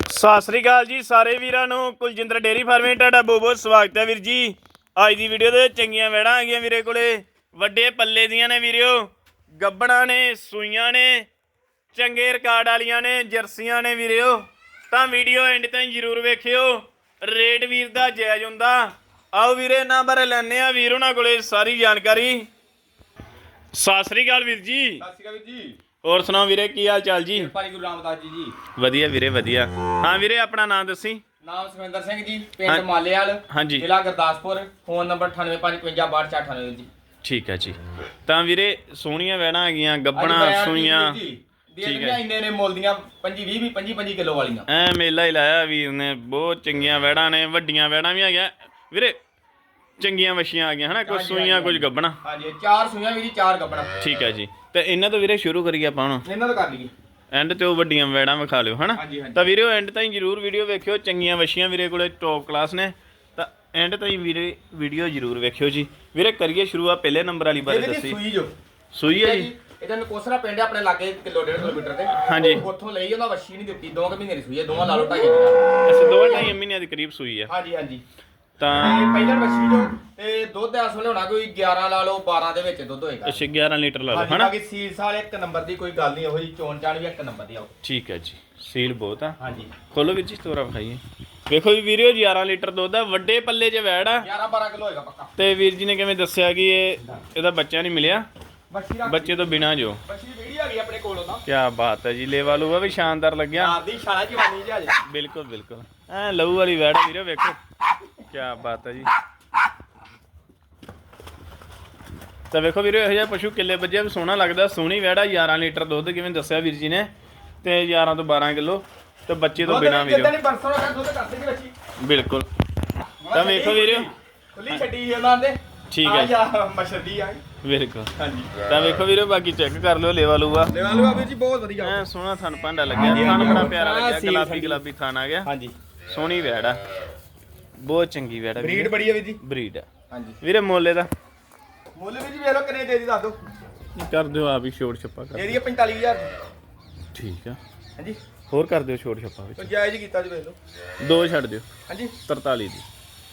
ਸਤਿ ਸ੍ਰੀ ਅਕਾਲ ਜੀ ਸਾਰੇ ਵੀਰਾਂ ਨੂੰ, ਕੁਲਜਿੰਦਰ ਡੇਰੀ ਫਾਰਮਿੰਗ, ਤੁਹਾਡਾ ਬਹੁਤ ਬਹੁਤ ਸਵਾਗਤ ਹੈ ਵੀਰ ਜੀ। ਅੱਜ ਦੀ ਵੀਡੀਓ ਦੇ ਚੰਗੀਆਂ ਵੈੜਾਂ ਆ ਗਈਆਂ ਵੀਰੇ ਕੋਲੇ। ਵੱਡੇ ਪੱਲੇ ਦੀਆਂ ਨੇ ਵੀਰਿਓ ਗੱਬਣਾ ਨੇ, ਸੂਈਆਂ ਨੇ, ਚੰਗੇ ਰਿਕਾਰਡ ਵਾਲੀਆਂ ਨੇ, ਜਰਸੀਆਂ ਨੇ ਵੀਰਿਓ ਤਾਂ ਵੀਡੀਓ ਐਂਡ ਤਾਈਂ ਜਰੂਰ ਵੇਖਿਓ। ਰੇਟ ਵੀਰ ਦਾ ਜਾਇਜ਼ ਹੁੰਦਾ। ਆਓ ਵੀਰੇ ਇਹਨਾਂ ਬਾਰੇ ਲੈਣੇ ਆ ਵੀਰ ਉਹਨਾਂ ਕੋਲੇ, ਸਾਰੀ ਜਾਣਕਾਰੀ। ਸਤਿ ਸ੍ਰੀ ਅਕਾਲ ਵੀਰ ਜੀ। ਸਤਿ ਸ਼੍ਰੀ ਅਕਾਲ ਵੀਰ ਜੀ। ਹੋਰ ਸੁਣਾਓ ਵੀਰੇ ਕੀ ਹਾਲ ਚਾਲ ਜੀ? ਭਾਈ ਗੁਰੂ ਰਾਮਦਾਸ ਜੀ ਜੀ। ਵਧੀਆ ਵੀਰੇ ਵਧੀਆ। ਹਾਂ ਵੀਰੇ ਆਪਣਾ ਨਾਮ ਦੱਸੀ। ਨਾਮ ਸੁਖਵਿੰਦਰ ਸਿੰਘ ਜੀ ਹਾਂ- ਪਿੰਡ ਮਾਲੇਵਾਲ ਹਾਂਜੀ। ਜ਼ਿਲ੍ਹਾ ਗੁਰਦਾਸਪੁਰ ਫੋਨ ਨੰਬਰ 98555298 ਜੀ। ਠੀਕ ਹੈ ਜੀ। ਤਾਂ ਵੀਰੇ ਸੋਹਣੀਆਂ ਵੈੜਾਂ ਹੈਗੀਆਂ ਗੱਬਣਾ ਸੂਈਆਂ। ਠੀਕ ਠੀਕ ਹੈ। ਹੈ ਇੰਨੇ ਨੇ ਮੁੱਲ ਦੀਆਂ 25 20 25 25 ਕਿਲੋ ਵਾਲੀਆਂ। ਐ ਮੇਲਾ ਹੀ ਲਾਇਆ ਵੀਰ ਨੇ ਬਹੁਤ ਚੰਗੀਆਂ ਵੈੜਾਂ ਨੇ ਵੱਡੀਆਂ ਵੈੜਾਂ ਵੀ ਹੈਗੀਆਂ। ਵੀਰੇ ਚੰਗੀਆਂ ਵਛੀਆਂ ਆ ਗਈਆਂ ਹਨਾ? ਕੁਝ ਹਾਂਜੀ, ਸੂਈਆਂ ਹਾਂਜੀ, ਕੁਝ ਗੱਬਣਾ। ਹਾਂਜੀ ਇਹ ਚਾਰ ਸੂਈਆਂ ਵੀ ਜੀ ਚਾਰ ਗੱਬਣਾ। ਠੀਕ ਹੈ ਜੀ। ਤੇ ਇਹਨਾਂ ਤੋਂ ਵੀਰੇ ਸ਼ੁਰੂ ਕਰੀਏ ਆਪਾਂ ਹੁਣ। ਇਹਨਾਂ ਦਾ ਕਰ ਲਈਏ। ਐਂਡ ਤੇ ਉਹ ਵੱਡੀਆਂ ਵੈੜਾਂ ਵਿਖਾ ਲਿਓ ਹਨਾ? ਹਾਂਜੀ, ਹਾਂਜੀ। ਤਾਂ ਵੀਰੇ ਐਂਡ ਤਾਈਂ ਜਰੂਰ ਵੀਡੀਓ ਵੇਖਿਓ ਚੰਗੀਆਂ ਵਛੀਆਂ ਵੀਰੇ ਕੋਲੇ ਟੌਪ ਕਲਾਸ ਨੇ। ਤਾਂ ਐਂਡ ਤਾਈਂ ਵੀਰੇ ਵੀਡੀਓ ਜਰੂਰ ਵੇਖਿਓ ਜੀ। ਵੀਰੇ ਕਰੀਏ ਸ਼ੁਰੂ ਆ ਪਹਿਲੇ ਨੰਬਰ ਵਾਲੀ ਬਾਰੇ ਦੱਸੀ। ਸੂਈ ਜੋ। ਸੂਈ ਹੈ ਜੀ? ਇਹਦਾ ਨਕੋਸਰਾ ਪਿੰਡ ਹੈ ਆਪਣੇ ਲਾਗੇ ਕਿਲੋ ਡੇਢ ਕਿਲੋਮੀਟਰ ਤੇ। ਹਾਂਜੀ। ਉੱਥੋਂ ਲਈ ਉਹਨਾਂ ਵੱਛੀ ਨਹੀਂ ਦਿੱਤੀ ਦੋ ਕੁ ਮਹੀਨੇ ਦੀ ਸੂਈ ਹੈ ਦੋਵਾਂ ਲਾ ਲਓ ਢਾਈ ਹਜ਼ਾਰ। ਅਸੀਂ ਦੋ ਢਾਈ ਮਹੀਨਿਆਂ ਦੇ ਕਰੀਬ ਸੂਈ ਆ। ਹਾਂਜੀ ਹਾਂਜੀ। ਤਾਂ ਤੇ ਪਹਿਲਾਂ ਵੱਛੀ ਜੋ ਤੇ ਦੁੱਧ ਇਸ ਵੇਲੇ ਹੋਣਾ ਕੋਈ 11 ਲਾ ਲਓ 12 ਦੇ ਵਿੱਚ ਦੁੱਧ ਹੋਏਗਾ। ਅੱਛਾ 11 ਲੀਟਰ ਲਾ ਲਓ ਹਾਂਜੀ ਹਨਾ? ਬਾਕੀ ਸੀਲ ਸਾਲ ਇੱਕ ਨੰਬਰ ਦੀ ਕੋਈ ਗੱਲ ਨਹੀਂ ਉਹੋ ਜੀ ਚੋਣ ਚਾਣ ਵੀ ਇੱਕ ਨੰਬਰ ਦੀ ਆਓ ਠੀਕ ਹੈ ਜੀ ਸੀਲ ਬਹੁਤ ਆ। ਹਾਂਜੀ। ਖੋਲੋ ਵੀਰ ਜੀ ਤੋਰਾ ਵਿਖਾਈਏ। ਵੇਖੋ ਵੀ ਵੀਰਿਓ 11 ਲੀਟਰ ਦੁੱਧ ਆ ਵੱਡੇ ਪੱਲੇ 'ਚ ਵੈੜ ਆ। 11 12 ਕਿਲੋ ਹੋਏਗਾ ਪੱਕਾ। ਤੇ ਵੀਰ ਜੀ ਨੇ ਕਿਵੇਂ ਦੱਸਿਆ ਕਿ ਇਹ ਇਹਦਾ ਬੱਚਾ ਨਹੀਂ ਮਿਲਿਆ? ਬੱਚੀ ਰੱਖ ਬੱਚੇ ਤੋਂ ਬਿਨਾ ਜੋ। ਬੱਚੀ ਵੀੜੀ ਆ ਗਈ ਆਪਣੇ ਕੋਲ ਉਹਦਾ ਕੀ ਬਾਤ ਹੈ ਜੀ ਲੇਵਾ ਲੂਆ ਵੀ ਸ਼ਾਨਦਾਰ ਲੱਗਿਆ। ਯਾਰ ਦੀ ਛਾਲਾ ਜਵਾਨੀ ਜੀ ਅੱਜ ਬਿਲਕੁਲ ਬਿਲਕੁਲ। ਐ ਲਹੂ ਵਾਲੀ ਵੈੜ ਆ ਵੀਰੋ ਵੇਖੋ। ਕੀ ਬਾਤ ਹੈ ਜੀ। ਤਾਂ ਵੇਖੋ ਵੀਰੋ ਇਹੋ ਜਿਹਾ ਪਸ਼ੂ ਕਿੱਲੇ ਵੱਜਿਆ ਵੀ ਸੋਹਣਾ ਲੱਗਦਾ ਸੋਹਣੀ ਵੈੜ ਆ 11 ਲੀਟਰ ਦੁੱਧ ਕਿਵੇਂ ਦੱਸਿਆ ਵੀਰ ਜੀ ਨੇ ਤੇ 11 ਤੋਂ 12 ਕਿਲੋ ਤੇ ਬੱਚੇ ਤੋਂ ਬਿਨਾ ਵੀਰੋ। ਜਿੱਦਾਂ ਬਿਲਕੁਲ। ਤਾਂ ਵੇਖੋ ਵੀਰੋ। ਖੁੱਲੀ ਛੱਡੀ ਉਹਨਾਂ ਦੇ ਠੀਕ ਹੈ। ਆ ਮਛਲੀ ਆ। ਬਿਲਕੁਲ। ਹਾਂਜੀ। ਤਾਂ ਵੇਖੋ ਵੀਰੋ ਬਾਕੀ ਚੈੱਕ ਕਰ ਲਿਓ ਲੇਵਾ ਲੂਆ। ਲੈ ਲਓ ਵੀਰ ਜੀ ਬਹੁਤ ਵਧੀਆ। ਐ ਸੋਹਣਾ ਥਣ ਭਾਂਡਾ ਲੱਗਿਆ ਥਣ ਬੜਾ ਪਿਆਰਾ ਲੱਗਿਆ ਗੁਲਾਬੀ। ਗੁਲਾਬੀ ਥਣ ਆ ਗਿਆ। ਹਾਂਜੀ। ਸੋਹਣੀ ਵੈੜ ਆ। ਬਹੁਤ ਚੰਗੀ ਵੈੜ ਆ ਬਰੀਡ ਬੜੀ ਆ ਵੀਰ ਜੀ। ਬਰੀਡ ਆ। ਹਾਂਜੀ। ਵੀਰੇ ਮੋਲੇ ਦਾ। ਮੁੱਲ ਵੀਰ ਜੀ ਵੇਖ ਲਓ ਕਿੰਨੇ ਦੇ ਦੀ ਦੱਸ ਦਿਓ। ਕਰ ਦਿਓ ਆਪ ਹੀ ਛੋੜ ਛੱਪਾ ਕਰ ਇਹਦੀ 45000 ਠੀਕ ਆ। ਹਾਂਜੀ। ਹੋਰ ਕਰ ਦਿਓ ਛੋੜ ਛੱਪਾ ਵਿੱਚ। ਜਾਇਜ਼ ਕੀਤਾ ਜੀ ਵੇਖ ਲਓ। ਦੋ ਛੱਡ ਦਿਓ। ਹਾਂਜੀ। 43 ਦੀ।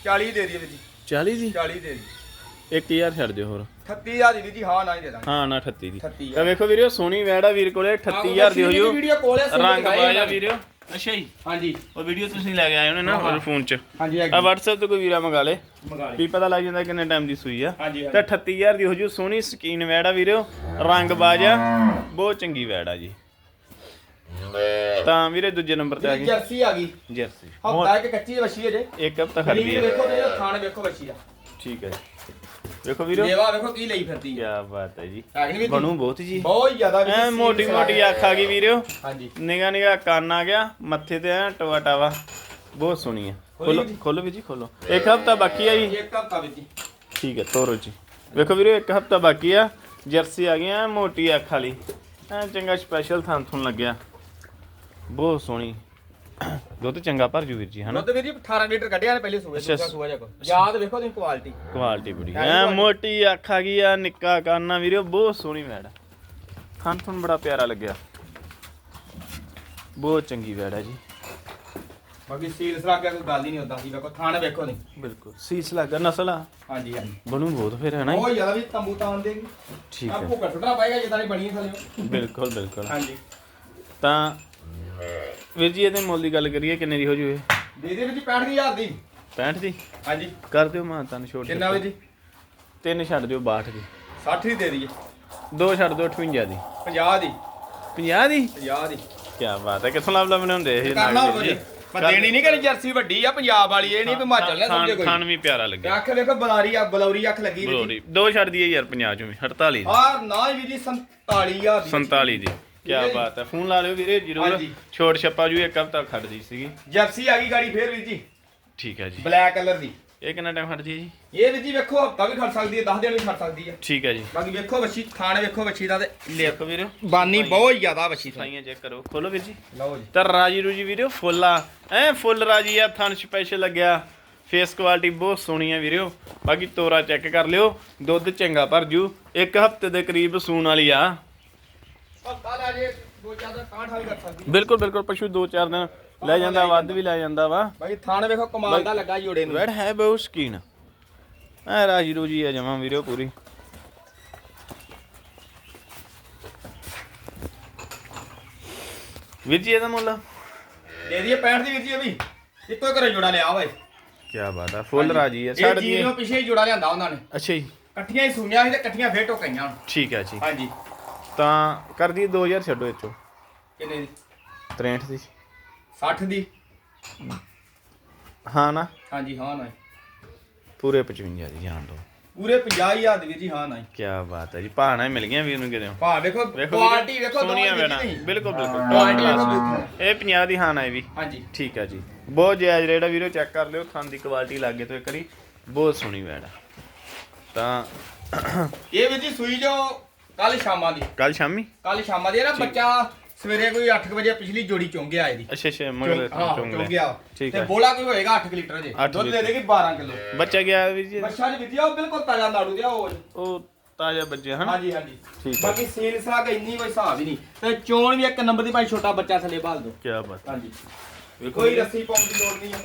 40 ਦੇ ਦਈਏ ਵੀਰ ਜੀ। 40 ਦੀ? 40 ਦੇ ਦੀ 1000 ਛੱਡ ਦਿਓ ਹੋਰ। 38000 ਦੀ ਵੀਰ ਜੀ ਹਾਂ ਨਾ ਹੀ ਦੇ ਦਾਂਗੇ। ਹਾਂ ਨਾ 38 ਦੀ। 38 ਤਾਂ ਵੇਖੋ ਵੀਰੇ ਸੋਹਣੀ ਵੈੜ ਆ ਵੀਰ ਕੋਲੇ 38000 ਦੀ ਹੋ ਜੂ। ਵੀਡੀਓ ਕੋਲ ਹੈ ਰੰਗ ਬਾਜਾ ਵੀਰੇ। ਅੱਛਾ ਜੀ। ਹਾਂਜੀ। ਉਹ ਵੀਡੀਓ ਤੁਸੀਂ ਲੈ ਕੇ ਆਏ ਹੋਣੇ ਨਾ ਹੋਰ ਫੋਨ 'ਚ। ਹਾਂਜੀ ਆ WhatsApp ਤੇ ਕੋਈ ਵੀਰਾ ਮੰਗਾ ਲੇ। ਮੰਗਾ ਵੀ ਪਤਾ ਲੱਗ ਜਾਂਦਾ ਕਿੰਨੇ ਟਾਈਮ ਦੀ ਸੂਈ ਆ। ਤੇ 38000 ਦੀ ਹੋ ਜੂ ਸੋਹਣੀ ਸਕੀਨ ਵੈੜ ਵੀਰੇ। ਰੰਗ ਬਾਜਾ ਬਹੁਤ ਚੰਗੀ ਵੈੜ ਜੀ। ਤਾਂ ਵੀਰੇ ਦੂਜੇ ਨੰਬਰ ਤੇ ਆ ਗਈ। ਜਰਸੀ ਆ ਗਈ। ਜਰਸੀ। ਹਫਤਾ ਇੱਕ ਕੱਚੀ ਵੱਛੀ ਹੈ ਜੇ। ਇੱਕ ਹਫਤਾ ਬਰੀਡ ਹੈ ਵੇਖੋ ਤੇ ਖਾਣ ਵੇਖੋ ਵੱਛੀ ਦਾ ਠੀਕ ਹੈ ਜੀ। ਵੇਖੋ ਵੀਰੋ। ਦੇਵਾ ਵੇਖੋ ਕੀ ਲਈ ਫਿਰਦੀ ਹੈ ਬਾਤ ਹੈ ਜੀ। ਹੈ ਕਿ ਨਹੀਂ ਵੀਰ ਜੀ? ਬਣੂ ਬਹੁਤ ਜੀ। ਬਹੁਤ ਜ਼ਿਆਦਾ ਵੀਰ ਐ ਮੋਟੀ ਮੋਟੀ ਅੱਖ ਆ ਗਈ ਵੀਰੋ। ਹਾਂਜੀ। ਨਿਗਾ ਨਿਗਾ ਕੰਨ ਆ ਗਿਆ ਮੱਥੇ ਤੇ ਐ ਟਵਾ ਟਾਵਾ। ਬਹੁਤ ਸੋਹਣੀ ਹੈ ਖੋਲੋ ਜੀ। ਖੋਲੋ ਵੀ ਜੀ ਖੋਲੋ ਇੱਕ ਹਫਤਾ ਬਾਕੀ ਆ ਜੀ। ਇੱਕ ਹਫਤਾ ਵਿੱਚ ਜੀ। ਠੀਕ ਹੈ ਤੋਰੋ ਜੀ। ਵੇਖੋ ਵੀਰੋ ਇੱਕ ਹਫਤਾ ਬਾਕੀ ਆ। ਜਰਸੀ ਆ ਗਈ ਐ ਮੋਟੀ ਅੱਖ ਵਾਲੀ। ਐ ਚੰਗਾ ਸਪੈਸ਼ਲ ਥਾਂ ਥੁਣ ਲੱਗਿਆ। ਬਹੁਤ ਸੋਹਣੀ। ਦੁੱਧ ਚੰਗਾ ਭਰ ਜੂ ਵੀਰ ਜੀ ਹਨਾ? ਦੁੱਧ ਵੀਰ ਜੀ 18 ਲੀਟਰ ਕੱਢਿਆ ਨੇ ਪਹਿਲੇ ਸੂਏ। ਦੂਜਾ ਸੂਆ ਜਾ ਯਾਦ ਵੇਖੋ ਤੁਸੀਂ ਕੁਆਲਿਟੀ ਕੁਆਲਿਟੀ ਬੜੀ। ਐ। ਮੋਟੀ ਅੱਖ ਆ ਗਈ ਆ ਨਿੱਕਾ ਕੰਨ ਵੀਰੋ ਬਹੁਤ ਸੋਹਣੀ ਵੈੜ। ਆ। ਖਾਣ ਥੁਣ ਬੜਾ ਪਿਆਰਾ ਲੱਗਿਆ। ਬਹੁਤ ਚੰਗੀ ਵੈੜ ਜੀ। ਬਾਕੀ ਸੀਲ ਸਰਾ ਕੇ ਕੋਈ ਗੱਲ ਹੀ ਨਹੀਂ ਹੁੰਦਾ ਸੀ ਵੇਖੋ ਥਾਣ ਵੇਖੋ ਨਹੀਂ ਬਿਲਕੁਲ ਸੀਸ ਲੱਗਾ ਨਸਲ ਆ। ਹਾਂਜੀ ਹਾਂਜੀ। ਬਣੂ ਬਹੁਤ ਫਿਰ ਹੈ ਨਾ? ਬਹੁਤ ਜ਼ਿਆਦਾ ਵੀ ਤੰਬੂ ਤਾਣ ਦੇਗੀ ਠੀਕ ਆਪ ਹੈ। ਭੁੱਖਾ ਸੁੱਟਣਾ ਪਏਗਾ ਜਿੱਦਾਂ ਦੀ ਬਣੀ ਥਲੇ। ਬਿਲਕੁਲ ਬਿਲਕੁਲ। ਹਾਂਜੀ। ਤਾਂ ਵੀਰ ਜੀ ਇਹਦੇ ਮੁੱਲ ਦੀ ਗੱਲ ਕਰੀਏ ਕਿੰਨੇ ਦੀ ਹੋ ਜੂ ਇਹ ਦੇ ਦੇ ਵਿੱਚ 65000 ਦੀ। 65 ਦੀ? ਹਾਂਜੀ। ਕਰ ਦਿਓ ਮਾਂ ਤੁਹਾਨੂੰ ਛੋੜ ਕਿੰਨਾ ਵੇ ਜੀ? ਤਿੰਨ ਛੱਡ ਦਿਓ 62 ਦੀ। 60 ਦੀ ਦੇ ਦਈਏ। ਦੋ ਛੱਡ ਦਿਓ 58 ਦੀ। 50 ਦੀ। 50 ਦੀ? 50 ਦੀ। ਕੀ ਬਾਤ ਹੈ ਕਿੱਥੋਂ ਲੱਭ ਲੱਭ ਬਣਾਉਂਦੇ ਇਹ ਨਾਗ ਜੀ? ਪਰ ਦੇਣੀ ਨਹੀਂ ਕਿ ਜਰਸੀ ਵੱਡੀ ਆ ਪੰਜਾਬ ਵਾਲੀ ਇਹ ਨਹੀਂ ਵੀ ਹਿਮਾਚਲ ਨਾ ਸਮਝੇ ਕੋਈ। ਖਾਣ ਵੀ ਪਿਆਰਾ ਲੱਗਿਆ। ਅੱਖ ਵੇਖੋ ਬਲਾਰੀ ਆ ਬਲੌਰੀ ਅੱਖ ਲੱਗੀ ਵੀ ਦੋ ਛੱਡ ਦਈਏ ਯਾਰ 50 ਚੋਂ ਵੀ 48 ਦੀ। ਆ ਨਾ ਜੀ 47000 ਦੀ। 47 ਦੀ। ਕੀ। ਬਾਤ ਹੈ ਫੋਨ ਲਾ ਲਿਓ ਵੀਰੇ ਜਰੂਰ। ਹਾਂਜੀ। ਛੋਟ ਛੱਪਾ ਜੂ ਇੱਕ ਹਫਤਾ ਖੜਦੀ ਸੀਗੀ। ਜਰਸੀ ਆ ਗਈ ਗਾੜੀ ਫੇਰ ਵੀਰ ਜੀ। ਠੀਕ ਹੈ ਜੀ। ਬਲੈਕ ਕਲਰ ਦੀ। ਇਹ ਕਿੰਨਾ ਟਾਈਮ ਖੜਦੀ ਹੈ ਜੀ? ਇਹ ਵੀਰ ਜੀ ਵੇਖੋ ਹਫਤਾ ਵੀ ਖੜ ਸਕਦੀ ਹੈ 10 ਦਿਨ ਵੀ ਖੜ ਸਕਦੀ ਹੈ। ਠੀਕ ਹੈ ਜੀ। ਬਾਕੀ ਵੇਖੋ ਵੱਛੀ ਖਾਣ ਵੇਖੋ ਵੱਛੀ ਦਾ ਤੇ ਦੇਖੋ ਵੀਰੇ। ਬਾਨੀ ਬਹੁਤ ਜ਼ਿਆਦਾ ਵੱਛੀ ਤੋਂ ਸਾਈਆਂ ਚੈੱਕ ਕਰੋ। ਖੋਲੋ ਵੀਰ ਜੀ। ਲਓ ਜੀ। ਤਾਂ ਰਾਜੀ ਰੂਜੀ ਵੀਡੀਓ ਫੁੱਲ। ਆ ਐ ਫੁੱਲ ਰਾਜੀ ਆ ਥਣ ਸਪੈਸ਼ਲ ਲੱਗਿਆ। ਫੇਸ ਕੁਆਲਿਟੀ ਬਹੁਤ ਸੋਹਣੀ ਆ ਵੀਰਿਓ ਬਾਕੀ ਤੋਰਾ ਚੈੱਕ ਕਰ ਲਿਓ। ਦੁੱਧ ਚੰਗਾ ਭਰ ਜੂ। ਇੱਕ ਹਫ਼ਤੇ ਦੇ ਕਰੀਬ ਸੂਣ ਵਾਲੀ ਆ। ਬਿਲਕੁਲ ਬਿਲਕੁਲ ਪਸ਼ੂ ਦੋ ਚਾਰ ਦਿਨ ਲੈ ਜਾਂਦਾ ਵੱਧ ਵੀ ਲੈ ਜਾਂਦਾ ਵਾ। ਬਾਈ ਥਾਣ ਵੇਖੋ ਕਮਾਲ ਦਾ ਲੱਗਾ ਜੋੜੇ ਨੂੰ। ਵੈੜ ਹੈ ਬਹੁਤ ਸਕੀਨ ਐ ਰਾਜੀ ਰੋਜੀ ਆ ਜਮਾ ਵੀਰੋ ਪੂਰੀ। ਵੀਰ ਜੀ ਇਹਦਾ ਮੁੱਲ? ਦੇ ਦਈਏ 65 ਦੀ ਵੀਰ ਜੀ ਇਹ ਵੀ। ਇੱਕੋ ਘਰੇ ਜੋੜਾ ਲਿਆ ਓਏ ਕੀ ਬਾਤ ਆ ਫੁੱਲ ਰਾਜੀ ਆ ਛੱਡ ਜੀ ਨੂੰ ਪਿੱਛੇ ਹੀ ਜੋੜਾ ਲਿਆਂਦਾ ਉਹਨਾਂ ਨੇ। ਅੱਛਾ ਜੀ। ਇਕੱਠੀਆਂ ਹੀ ਸੁਣਿਆ ਸੀ ਤੇ ਇਕੱਠੀਆਂ ਫੇਰ ਟੋਕਾਈਆਂ ਠੀਕ ਹੈ ਜੀ। ਹਾਂਜੀ। ਤਾਂ ਕਰ ਦਈਏ 2000 ਛੱਡੋ ਇੱਥੋਂ। ਕਿੰਨੇ ਦੀ? 63 ਦੀ। 60 ਦੀ? ਹਾਂ ਨਾ? ਹਾਂਜੀ ਹਾਂ ਨਾ। ਪੂਰੇ 55 ਦੀ ਜਾਣ ਦੋ। ਪੂਰੇ 50000 ਦੀ ਵੀਰ ਜੀ ਹਾਂ ਨਾ। ਕੀ ਬਾਤ ਹੈ ਜੀ ਭਾਣਾ ਹੀ ਮਿਲ ਗਿਆ ਵੀਰ ਨੂੰ ਕਿਤੇ। ਭਾ ਵੇਖੋ ਵੇਖੋ ਕੁਆਲਿਟੀ ਵੇਖੋ ਸੋਹਣੀਆਂ ਦੋਵਾਂ ਦੀ ਵੇਣਾ। ਨਹੀਂ। ਬਿਲਕੁਲ ਬਿਲਕੁਲ। ਕੁਆਲਿਟੀ ਵੇਖੋ। ਬਿਲਕੁਲ। ਇਹ 50 ਦੀ ਹੈ ਵੀ। ਹਾਂਜੀ। ਠੀਕ ਹੈ ਜੀ। ਬਹੁਤ ਜਾਇਜ਼ ਰੇਟ ਆ ਵੀਰੋ ਚੈੱਕ ਕਰ ਲਿਓ ਥਣ ਦੀ ਕੁਆਲਿਟੀ ਲੱਗੇ ਤੋਂ ਇੱਕ ਵਾਰੀ। ਬਹੁਤ ਸੋਹਣੀ ਵੈੜ ਆ। ਤਾਂ ਇਹ ਵੀਰ ਜੀ ਸੂਈ ਜੋ ਕੱਲ ਸ਼ਾਮਾਂ ਦੀ। ਕੱਲ ਸ਼ਾਮੀ? ਕੱਲ ਸ਼ਾਮਾਂ ਦੀ ਇਹ ਨਾ ਬੱਚਾ ਸਵੇਰੇ ਕੋਈ 8 ਵਜੇ ਪਿਛਲੀ ਜੋੜੀ ਚੁੰਗਿਆ ਇਹਦੀ। ਅੱਛਾ ਅੱਛਾ ਮਗਰ ਹਾਂ ਚੁੰਗ ਚੁੰਗਿਆ ਠੀਕ ਤੇ ਹੈ। ਬੋਲਾ ਕੋਈ ਹੋਏਗਾ 8 ਲੀਟਰ ਜੇ। ਅੱਠ ਦੁੱਧ ਦੇ। ਦੇਗੀ 12 ਕਿਲੋ। ਬੱਚਾ ਗਿਆ ਵੀਰ ਜੀ? ਬੱਚਾ ਦੀ ਵਿਦਿਆ ਉਹ ਬਿਲਕੁਲ ਤਾਜ਼ਾ ਨਾੜੂ ਦਿਆ ਉਹ। ਉਹ ਤਾਜ਼ਾ ਬੱਚੇ ਹਨ? ਹਾਂਜੀ ਹਾਂਜੀ। ਠੀਕ ਹੈ। ਬਾਕੀ ਸੀਲ ਸਾਗ ਇੰਨੀ ਕੋਈ ਹਿਸਾਬ ਹੀ ਨਹੀਂ। ਤੇ ਚੋਣ ਵੀ ਇੱਕ ਨੰਬਰ ਦੀ ਭਾਈ ਛੋਟਾ ਬੱਚਾ ਥੱਲੇ ਭਾਲ ਦੋ। ਕੀ ਬਾਤ। ਹਾਂਜੀ। ਵੇਖੋ ਕੋਈ ਰੱਸੀ ਪਾਉਣ ਦੀ ਲੋੜ ਨਹੀਂ ਹੈ।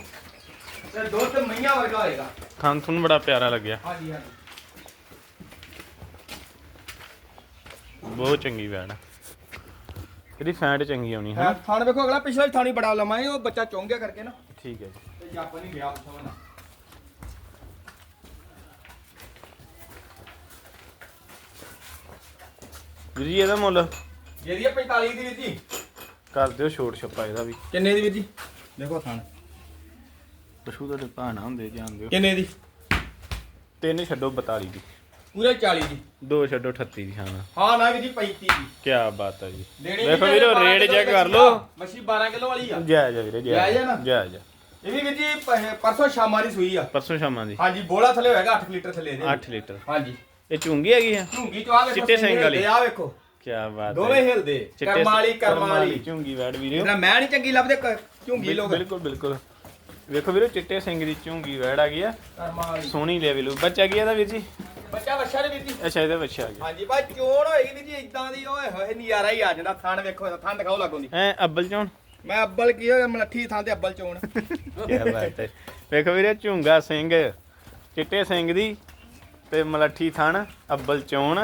ਤੇ ਦੁੱਧ ਮਈਆਂ ਵਰਗਾ ਹੋਏਗਾ। ਥਣ ਤੁਹਾਨੂੰ ਬੜਾ ਪਿਆਰਾ ਲੱਗਿਆ। ਹਾਂਜੀ ਹਾਂਜੀ। ਬਹੁਤ ਚੰਗੀ ਆ। ਇਹਦੀ ਫੈਂਟ ਚੰਗੀ ਆਉਣੀ ਹੈ ਥਾਣ ਵੇਖੋ ਅਗਲਾ ਪਿਛਲਾ ਵੀ ਥਾਣੀ ਬੜਾ ਲੰਮਾ ਹੈ ਉਹ ਬੱਚਾ ਚੁੰਗਿਆ ਕਰਕੇ ਨਾ। ਠੀਕ ਹੈ ਜੀ। ਤੇ ਜਾਪਾ ਨਹੀਂ ਗਿਆ ਸਮਝਣਾ ਵੀਰ ਜੀ ਇਹਦਾ ਮੁੱਲ? ਜਿਹਦੀ ਹੈ 45 ਦੀ ਵੀਰ ਜੀ। ਕਰ ਦਿਓ ਛੋਟ ਛੱਪਾ ਇਹਦਾ ਵੀ। ਕਿੰਨੇ ਦੀ ਵੀਰ ਜੀ? ਦੇਖੋ ਥਾਣ। ਪਸ਼ੂ ਤੁਹਾਡੇ ਭਾਣਾ ਹੁੰਦੇ ਜਾਣਦੇ ਹੋ। ਕਿੰਨੇ ਦੀ? ਤਿੰਨ ਛੱਡੋ 42 ਦੀ। ਪੂਰੇ 40 ਦੀ। ਦੋ ਛੱਡੋ 38 ਦੀ ਹਾਂ। ਹਾਂ ਨਾ ਜੀ 35 ਦੀ। ਕੀ ਬਾਤ ਹੈ ਜੀ। ਦੇਣੀ ਵੇਖੋ ਜੀ ਵੀਰੋ ਰੇਟ ਚੈੱਕ ਕਰ ਲਓ। ਮੱਛੀ 12 ਕਿਲੋ ਵਾਲੀ ਆ। ਜਾਇਜ਼ ਆ ਵੀਰੇ ਜਾਇਜ਼ ਆ ਨਾ? ਜਾਇਜ਼ ਆ। ਇਹ ਵੀ ਵੀਰ ਜੀ ਪਰਸੋਂ ਸ਼ਾਮਾਂ ਦੀ ਸੂਈ ਆ। ਪਰਸੋਂ ਸ਼ਾਮਾਂ ਦੀ। ਹਾਂਜੀ ਬੋਲਾ ਥੱਲੇ ਹੋਏਗਾ 8 ਲੀਟਰ ਥੱਲੇ ਦੇ 8 ਲੀਟਰ। ਹਾਂਜੀ। ਇਹ ਚੁੰਗੀ ਹੈਗੀ ਆ? ਝੁੰਗੀ ਚੋਂ ਆ ਵੇਖੋ ਚਿੱਟੇ ਸਿੰਘ ਵਾਲੀ। ਆ ਵੇਖੋ। ਕੀ ਬਾਤ ਦੋਵੇਂ ਹਿਲਦੇ ਕਰਮਾਲੀ ਕਰਮਾਲੀ ਚੁੰਗੀ ਵੈੜ ਵੀਰੋ। ਜਿਹੜਾ ਮੈਂ ਨਹੀਂ ਚੰਗੀ ਲੱਭਦੇ ਝੁੰਗੀ ਲੋਕ। ਬਿਲਕੁਲ ਬਿਲਕੁਲ। ਵੇਖੋ ਵੀਰੋ ਚਿੱਟੇ ਸਿੰਘ ਦੀ ਚੁੰਗੀ ਵੈੜ ਆ ਗਈ ਆ। ਕਰਮਾਲੀ ਸੋਹਣੀ ਲੈਵਲ ਬੱਚਾ ਕੀ ਇਹਦਾ ਵੀਰ ਜੀ? ਬੱਚਾ ਬੱਚਾ ਦੇ ਵੀਰ ਜੀ। ਅੱਛਾ ਇਹਦਾ ਬੱਚਾ ਆ ਗਿਆ ਹਾਂਜੀ ਭਾਈ ਚੋਣ ਹੋਏਗੀ ਵੀਰ ਜੀ ਇਦਾਂ ਦੀ ਓਏ ਹੋਏ ਨਜ਼ਾਰਾ ਹੀ ਆ ਜਾਂਦਾ ਥਣ ਵੇਖੋ ਥਣ ਦਿਖਾਓ ਲੱਗੋਂ ਦੀ। ਐ ਅੱਬਲ ਚੋਣ? ਮੈਂ ਅੱਬਲ ਕੀ ਹੋਇਆ ਮਲੱਠੀ ਥਾਂ ਤੇ ਅੱਬਲ ਚੋਣ। ਕੀ ਬਾਤ ਹੈ। ਵੇਖੋ ਵੀਰੇ ਝੁੰਗਾ ਸਿੰਘ ਚਿੱਟੇ ਸਿੰਘ ਦੀ ਤੇ ਮਲੱਠੀ ਥਣ ਅੱਬਲ ਚੋਣ।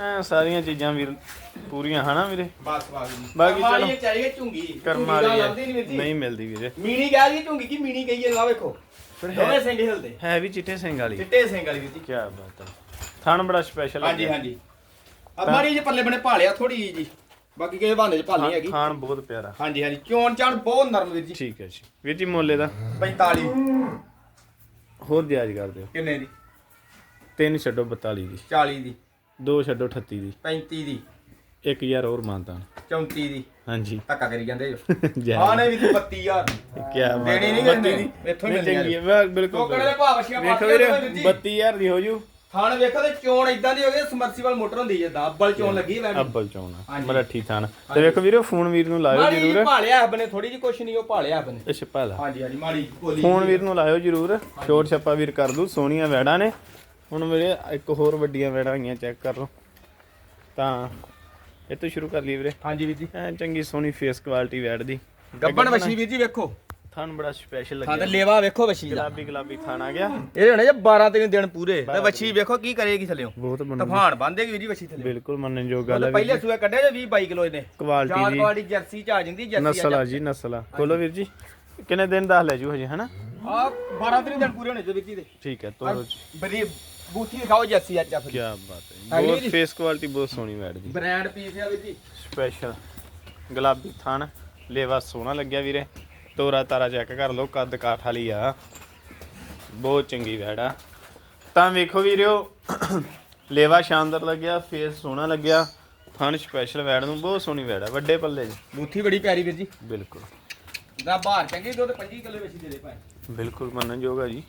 ਐ ਸਾਰੀਆਂ ਚੀਜ਼ਾਂ ਵੀਰ ਪੂਰੀਆਂ ਹਨਾ ਵੀਰੇ? ਬਸ ਬਸ ਬਾਕੀ ਚਲੋ। ਚਾਹੀਏ ਝੁੰਗੀ। ਕਰਮ ਝੁੰਗੀ ਵਾਲੀ ਤਾਂ ਹੈ ਲੱਭਦੀ ਨੀ ਵੀਰ ਜੀ। ਨਹੀਂ ਮਿਲਦੀ ਵੀਰੇ। ਮੀਣੀ ਕਹਿ ਝੁੰਗੀ ਕੀ ਮੀਣੀ ਕਹੀਏ ਨਾ ਵੇਖੋ। ਫਿਰ ਹੈ- ਦੋਵੇਂ ਸਿੰਘ ਹਿਲਦੇ। ਹੈ ਵੀ ਚਿੱਟੇ ਸਿੰਘ ਵਾਲੀ। ਕੀ ਚਿੱਟੇ ਸਿੰਘ ਵਾਲੀ ਵੀਰ ਜੀ। ਬਾਤ ਹੈ। ਥਣ ਬੜਾ ਸਪੈਸ਼ਲ ਹਾਂਜੀ ਹਾਂਜੀ। ਆ ਮਾੜੀ ਜਿਹੀ ਪੱਲੇ ਬਣੇ ਭਾਲਿਆ ਥੋੜੀ ਜੀ। ਬਾਕੀ ਕਿਸੇ ਬਹਾਨੇ ਚ ਭਾਲਣੀ ਹੈਗੀ। ਖਾਣ ਬਹੁਤ ਪਿਆਰਾ। ਹਾਂਜੀ ਹਾਂਜੀ। ਚੋਣ ਚਾਣ ਬਹੁਤ ਨਰਮ ਵੀਰ ਜੀ। ਠੀਕ ਹੈ ਜੀ। ਵੀਰ ਜੀ ਮੁੱਲੇ ਦਾ 45 ਹੋਰ ਜਾਇਜ਼ ਕਰ ਦਿਓ ਕਿੰਨੇ ਦੀ? ਤਿੰਨ ਛੱਡੋ 42 ਦੀ। 40 ਦੀ। ਦੋ ਛੱਡੋ 38 ਦੀ। 35 ਦੀ। 1000 ਹੋਰ ਮਾਨਤਾ। 34 ਦੀ। ਹਾਂਜੀ। ਧੱਕਾ ਕਰੀ ਜਾਂਦੇ ਜੋ। ਜੈ ਹਾਂ ਨਹੀਂ ਵੀ 32000 ਕੀ ਦੇਣੀ। ਨਹੀਂ ਦੀ ਇੱਥੋਂ ਹੀ ਚੰਗੀ ਹੈ। ਬਿਲਕੁਲ ਟੋਕੜੇ ਦੇ ਭਾਅ ਵਸ਼ੀਆਂ ਵੇਖੋ ਵੀਰੇ ਦੋਵੇਂ ਵੀਰ ਜੀ 32000 ਦੀ ਹੋ ਜੂ। ਥਾਣ ਵੇਖੋ ਤੇ ਚੋਣ ਇਦਾਂ ਦੀ ਹੋ ਗਈ ਸਮਰਸੀਬਲ ਮੋਟਰ ਹੁੰਦੀ ਜਿੱਦਾਂ ਅੱਬਲ ਚੋਣ ਲੱਗੀ ਵੈ। ਅੱਬਲ ਚੋਣਾ। ਮਰਾਠੀ ਥਾਨ ਤੇ ਵੇਖੋ ਵੀਰੇ ਫੋਨ ਵੀਰ ਨੂੰ ਲਾਇਓ ਮਾੜੀ ਜਰੂਰ। ਭਾਲਿਆ ਬਨੇ ਥੋੜੀ ਜਿਹੀ ਕੁਛ ਨਹੀਂ ਉਹ ਭਾਲਿਆ ਬਨੇ ਅੱਛਾ ਭਾਲਾ ਹਾਂਜੀ ਹਾਂਜੀ ਮਾੜੀ ਭੋਲੀ ਫੋਨ। ਵੀਰ ਨੂੰ ਲਾਇਓ ਜਰੂਰ। ਛੋਟ ਛੱਪਾ ਵੀਰ ਕਰ ਦੂ ਸੋਹਣੀਆਂ ਵੈੜਾਂ ਨੇ। ਹੁਣ ਵੀਰੇ ਇੱਕ ਹੋਰ ਵੱਡੀਆਂ ਵੈੜਾਂ ਹੋਈਆਂ ਚੈੱਕ ਕਰ ਲਓ। ਤਾਂ ਇਹ ਤੋਂ ਸ਼ੁਰੂ ਕਰ ਲਈ ਵੀਰੇ। ਹਾਂਜੀ ਵੀਰ ਜੀ। ਐ ਚੰਗੀ ਸੋਹਣੀ ਫੇਸ ਕੁਆਲਿਟੀ ਵੈੜ ਦੀ। ਗੱਬਣ ਵਸ਼ੀ ਵੀਰ ਜੀ ਵੇਖੋ। ਥਾਨ ਬੜਾ ਸਪੈਸ਼ਲ ਥਾਂ ਤੇ ਲੱਗਿਆ। ਲੇਵਾ ਵੇਖੋ ਵਸ਼ੀ ਦਾ। ਗੁਲਾਬੀ ਗੁਲਾਬੀ ਥਾਨ ਆ ਗਿਆ। ਇਹਦੇ ਹੋਣੇ ਜੇ 12 ਤਿੰਨ ਦਿਨ ਪੂਰੇ। ਤੇ ਵਸ਼ੀ ਵੇਖੋ ਕੀ ਕਰੇਗੀ ਥੱਲਿਓ ਬਹੁਤ ਬਣਾ ਤੂਫਾਨ ਬੰਦੇਗੀ ਵੀਰ ਜੀ ਵਸ਼ੀ ਥੱਲੇ। ਬਿਲਕੁਲ ਮੰਨਣ ਜੋ ਗੱਲ ਹੈ ਪਹਿਲੇ ਸੂਏ ਕੱਢੇ ਜੇ 20 22 ਕਿਲੋ ਇਹਨੇ ਕੁਆਲਿਟੀ ਚਾਰ ਦੀ ਕੁਆਲਿਟੀ ਜਰਸੀ ਚ ਆ ਜਾਂਦੀ ਜਰਸੀ ਨਸਲ ਆ ਜੀ ਨਸਲ ਆ। ਖੋਲੋ ਵੀਰ ਜੀ। ਕਿੰਨੇ ਦਿਨ ਦੱਸ ਲੈ ਜੂ ਹਜੇ ਹਨਾ? ਆ 12 ਤਿੰਨ ਦਿਨ ਪੂਰੇ ਹੋਣੇ ਜੇ ਵੀਰ ਜੀ ਦੇ। ਠੀਕ ਹੈ ਤੋਰੋ ਬਰੀ ਬੂਥੀ ਦਿਖਾਓ ਜਰਸੀ ਅੱਜ ਆ ਕੀ ਫਿਰ ਬਾਤ ਹੈ ਬਹੁਤ ਜੀ। ਫੇਸ ਕੁਆਲਿਟੀ ਬਹੁਤ ਸੋਹਣੀ ਵੈੜ ਦੀ ਬ੍ਰਾਂਡ ਪੀਸ ਆ ਵੀਰ ਜੀ। ਸਪੈਸ਼ਲ ਗੁਲਾਬੀ ਥਣ। ਲੇਵਾ ਸੋਹਣਾ ਲੱਗਿਆ ਵੀਰੇ। ਤੋਰਾ ਤਾਰਾ ਚੈੱਕ ਕਰ ਲਓ ਕੱਦ ਕਾਠ ਵਾਲੀ ਆ। ਬਹੁਤ ਚੰਗੀ ਵੈੜ ਆ। ਤਾਂ ਵੇਖੋ ਵੀਰਿਓ ਲੇਵਾ ਸ਼ਾਨਦਾਰ ਲੱਗਿਆ ਫੇਸ ਸੋਹਣਾ ਲੱਗਿਆ। ਥਣ ਸਪੈਸ਼ਲ ਵੈੜ ਨੂੰ ਬਹੁਤ ਸੋਹਣੀ ਵੈੜ ਆ ਵੱਡੇ ਪੱਲੇ ਜੀ। ਬੂਥੀ ਬੜੀ ਪਿਆਰੀ ਵੀਰ ਜੀ। ਬਿਲਕੁਲ। ਦਾ ਬਾਹਰ ਚੰਗੀ ਦੁੱਧ 25 ਕਿਲੋ ਵਿੱਚ ਦੇ ਦੇ ਭਾਈ। ਬਿਲਕੁਲ ਮੰਨਣਯੋਗ ਆ ਜੀ।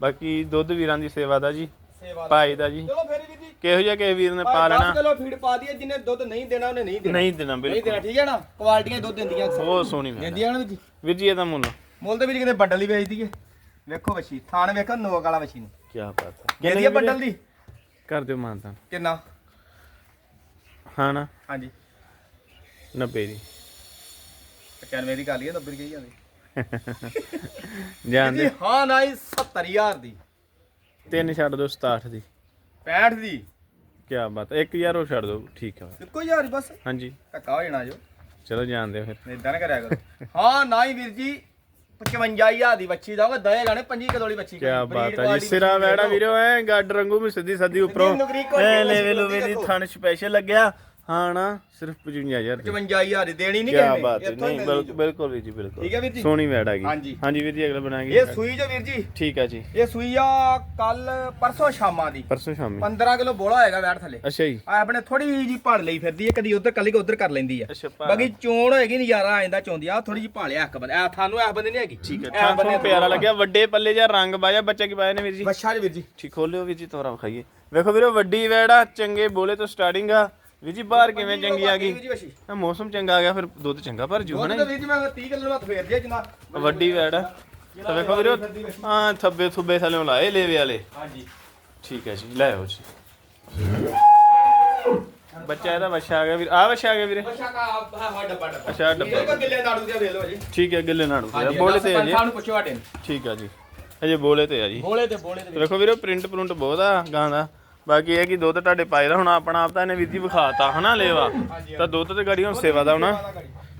ਬਾਕੀ ਦੁੱਧ ਵੀਰਾਂ ਦੀ ਸੇਵਾ ਦਾ ਜੀ ਸੇਵਾ ਦਾ ਭਾਈ ਦਾ ਜੀ। ਚਲੋ ਫੇਰ ਵੀਰ ਜੀ। ਕਿਹੋ ਜਿਹਾ ਕਿਸੇ ਵੀਰ ਨੇ ਪਾ 10 ਲੈਣਾ? ਕਿਲੋ ਫੀਡ ਪਾ ਦਈਏ ਜਿੰਨੇ ਦੁੱਧ ਨਹੀਂ ਦੇਣਾ ਉਹਨੇ ਨਹੀਂ ਦੇਣਾ। ਨਹੀਂ ਦੇਣਾ ਨਹੀਂ ਬਿਲਕੁਲ। ਦੇਣਾ ਠੀਕ ਹੈ ਨਾ? ਕੁਆਲਟੀਆਂ ਦੁੱਧ ਦਿੰਦੀਆਂ ਅਕਸਰ। ਬਹੁਤ ਸੋਹਣੀ ਆ। ਦਿੰਦੀਆਂ ਨਾ ਵੀਰ ਜੀ। ਵੀਰ ਜੀ ਇਹਦਾ ਮੁੱਲ। ਮੁੱਲ ਤੇ ਵੀਰ ਕਿਤੇ ਬੰਡਲ ਹੀ ਵੇਚ ਦਈਏ। ਵੇਖੋ ਵਛੀ ਥਾਣ ਵੇਖੋ ਨੋਕ ਵਾਲਾ ਵਛੀ ਨੂੰ। ਕੀ ਬਾਤ ਹੈ। ਕਹਿੰਦੀ ਆ ਬੰਡਲ ਦੀ? ਕਰ ਦਿਓ ਮਾਨਤਾ ਕਿੰਨਾ? ਹਾਂ ਨਾ? ਹਾਂਜੀ। 90 ਦੀ। 95 ਦੀ ਕਰ ਲਈਏ 90 ਦੀ ਕਹੀ ਜਾਂਦੇ। ਜਾਂਦੇ ਜੀ ਹਾਂ ਨਾ ਹੀ 70000 ਦੀ। ਤਿੰਨ ਛੱਡ ਦਿਓ 67 ਦੀ। 65 ਦੀ। ਕੀ ਬਾਤ ਹੈ 1000 ਉਹ ਛੱਡ ਦਿਓ ਠੀਕ ਹੈ ਇੱਕੋ ਹੀ ਬਸ। ਹਾਂਜੀ। ਧੱਕਾ ਹੋ ਜਾਣਾ ਜੋ। ਚਲੋ ਹੋ ਫਿਰ। ਇਦਾਂ ਨਾ ਕਰਿਆ ਕਰੋ। ਹਾਂ ਨਾ ਹੀ ਵੀਰ ਜੀ 55000 ਦੀ ਬੱਚੀ ਦਾਂਗਾ ਦਏ ਗਾਣੇ 25 ਕਿਲੋ ਦੀ ਬੱਚੀ ਕੀ ਬਾਤ ਹੈ ਜੀ ਸਿਰਾ ਵੈੜਾ ਵੀਰੋ ਐ ਗੱਡ ਰੰਗੂ ਵੀ ਸਿੱਧੀ ਸੱਦੀ ਉੱਪਰੋਂ। ਐ ਲੈਵੇ ਲੂਵੇ ਦੀ। ਥਣ ਸਪੈਸ਼ਲ ਲੱਗਿਆ। ਹਾਂ ਨਾ ਸਿਰਫ 55000 ਦੀ। 55000 ਦੀ ਦੇਣੀ ਨਹੀਂ ਕੀ ਕਿਸੇ ਬਾਤ ਹੈ ਹੀ ਨਹੀਂ ਬਿਲਕੁਲ ਬਿਲਕੁਲ ਵੀਰ ਜੀ ਬਿਲਕੁਲ। ਠੀਕ ਹੈ ਵੀਰ ਜੀ? ਸੋਹਣੀ ਵੈੜਾ ਗਈ। ਹਾਂਜੀ। ਹਾਂਜੀ ਵੀਰ ਜੀ ਅਗਲਾ ਬਣਾ ਇਹ ਸੂਈ ਜੋ ਵੀਰ ਜੀ? ਠੀਕ ਹੈ ਜੀ। ਇਹ ਸੂਈ ਆ ਕੱਲ ਪਰਸੋਂ ਸ਼ਾਮਾਂ ਦੀ। ਪਰਸੋਂ ਸ਼ਾਮੀ। 15 ਕਿਲੋ ਬੋਲਾ ਹੋਏਗਾ ਬੈਠ ਥੱਲੇ। ਅੱਛਾ ਜੀ। ਆ ਆਪਣੇ ਥੋੜੀ ਜੀ ਭਾਲ ਲਈ ਫਿਰਦੀ ਹੈ ਕਦੀ ਉਧਰ ਕੱਲੀ ਉਧਰ ਕਰ ਲੈਂਦੀ ਆ। ਭਾਲ। ਬਾਕੀ ਚੋਣ ਹੋਏਗੀ ਨਜ਼ਾਰਾ ਆ ਜਾਂਦਾ ਚੋਂਦੀ ਆ। ਥੋੜੀ ਜੀ ਭਾਲਿਆ ਇੱਕ ਬੰਦੇ। ਆ ਥਾਨੂੰ ਇਹ ਬੰਦੇ ਨਹੀਂ ਹੈਗੀ? ਠੀਕ ਹੈ ਥਾਂ ਤੁਹਾਨੂੰ ਪਿਆਰਾ ਲੱਗਿਆ। ਵੱਡੇ ਪੱਲੇ ਜਾਂ ਰੰਗ ਬਾਜਾ ਬੱਚਾ ਕੀ ਪਾਇਆ ਨੇ ਵੀਰ ਜੀ? ਬੱਛਾ ਜੀ ਵੀਰ ਜੀ। ਠੀਕ ਖੋਲਿਓ ਵੀਰ ਜੀ ਤੋਰਾ ਵਿਖਾਈਏ। ਵੇਖੋ ਵੀਰੋ ਵੱਡੀ ਵੈੜਾ ਚੰਗੇ ਬੋਲੇ ਤੋਂ ਸਟਾਰਟਿੰਗ ਆ। ਵੀਰ ਜੀ ਬਾਹਰ ਕਿਵੇਂ ਚੰਗੀ ਆ ਗਈ? ਆ ਮੌਸਮ ਚੰਗਾ ਆ ਗਿਆ ਫਿਰ ਦੁੱਧ ਚੰਗਾ ਭਰ ਜੂ ਹਨਾ ਵੀਰ ਜੀ ਮੈਂ 30 ਕਿਲੋ ਹੱਥ ਫੇਰ ਦਿਆ ਜਿੰਨਾ ਵੱਡੀ ਵੈੜ ਆ। ਤਾਂ ਵੇਖੋ ਵੀਰੋ ਹਾਂ ਥੱਬੇ ਥੁੱਬੇ ਥੱਲੇ ਲਾਏ ਲੇਵੇ ਵਾਲੇ। ਹਾਂਜੀ। ਠੀਕ ਹੈ ਜੀ ਲੈ ਆਓ ਜੀ। ਬੱਚਾ ਇਹਦਾ ਬੱਚਾ ਆ ਗਿਆ ਵੀਰ। ਆ ਬੱਚਾ ਆ ਗਿਆ ਵੀਰੇ। ਬੱਛਾ ਕਾ ਹਾਂ ਹਾਂ ਡੱਬਾ ਡੱਬਾ। ਅੱਛਾ ਡੱਬਾ। ਇਹ ਗਿੱਲੇ ਨਾੜੂ ਦੇ ਵੇਖ ਲਓ ਜੀ। ਠੀਕ ਹੈ ਗਿੱਲੇ ਨਾੜੂ ਹਾਂਜੀ ਬੋਲੇ ਤੇ ਆ ਜੀ। ਸਾਨੂੰ ਪੁੱਛੋ ਆਟੇ ਠੀਕ ਆ ਜੀ। ਅਜੇ ਬੋਲੇ ਤੇ ਆ ਜੀ। ਬੋਲੇ ਤੇ ਬੋਲੇ ਤੇ ਵੇਖੋ ਵੀਰੋ ਪ੍ਰਿੰਟ ਪ੍ਰਿੰਟ ਬਹੁਤ ਆ ਗਾਂ ਦਾ। ਬਾਕੀ ਇਹ ਕਿ ਦੁੱਧ ਤੁਹਾਡੇ ਪਾਏ ਦਾ ਹੁਣ ਆਪਣਾ ਆਪ ਤਾਂ ਇਹਨੇ ਜੀ ਵਿਖਾਤਾ ਹਨਾ ਲੇਵਾ? ਤਾਂ ਦੁੱਧ ਤੇ ਗਾੜੀ ਹੁਣ ਸੇਵਾ ਦਾ ਹੋਣਾ।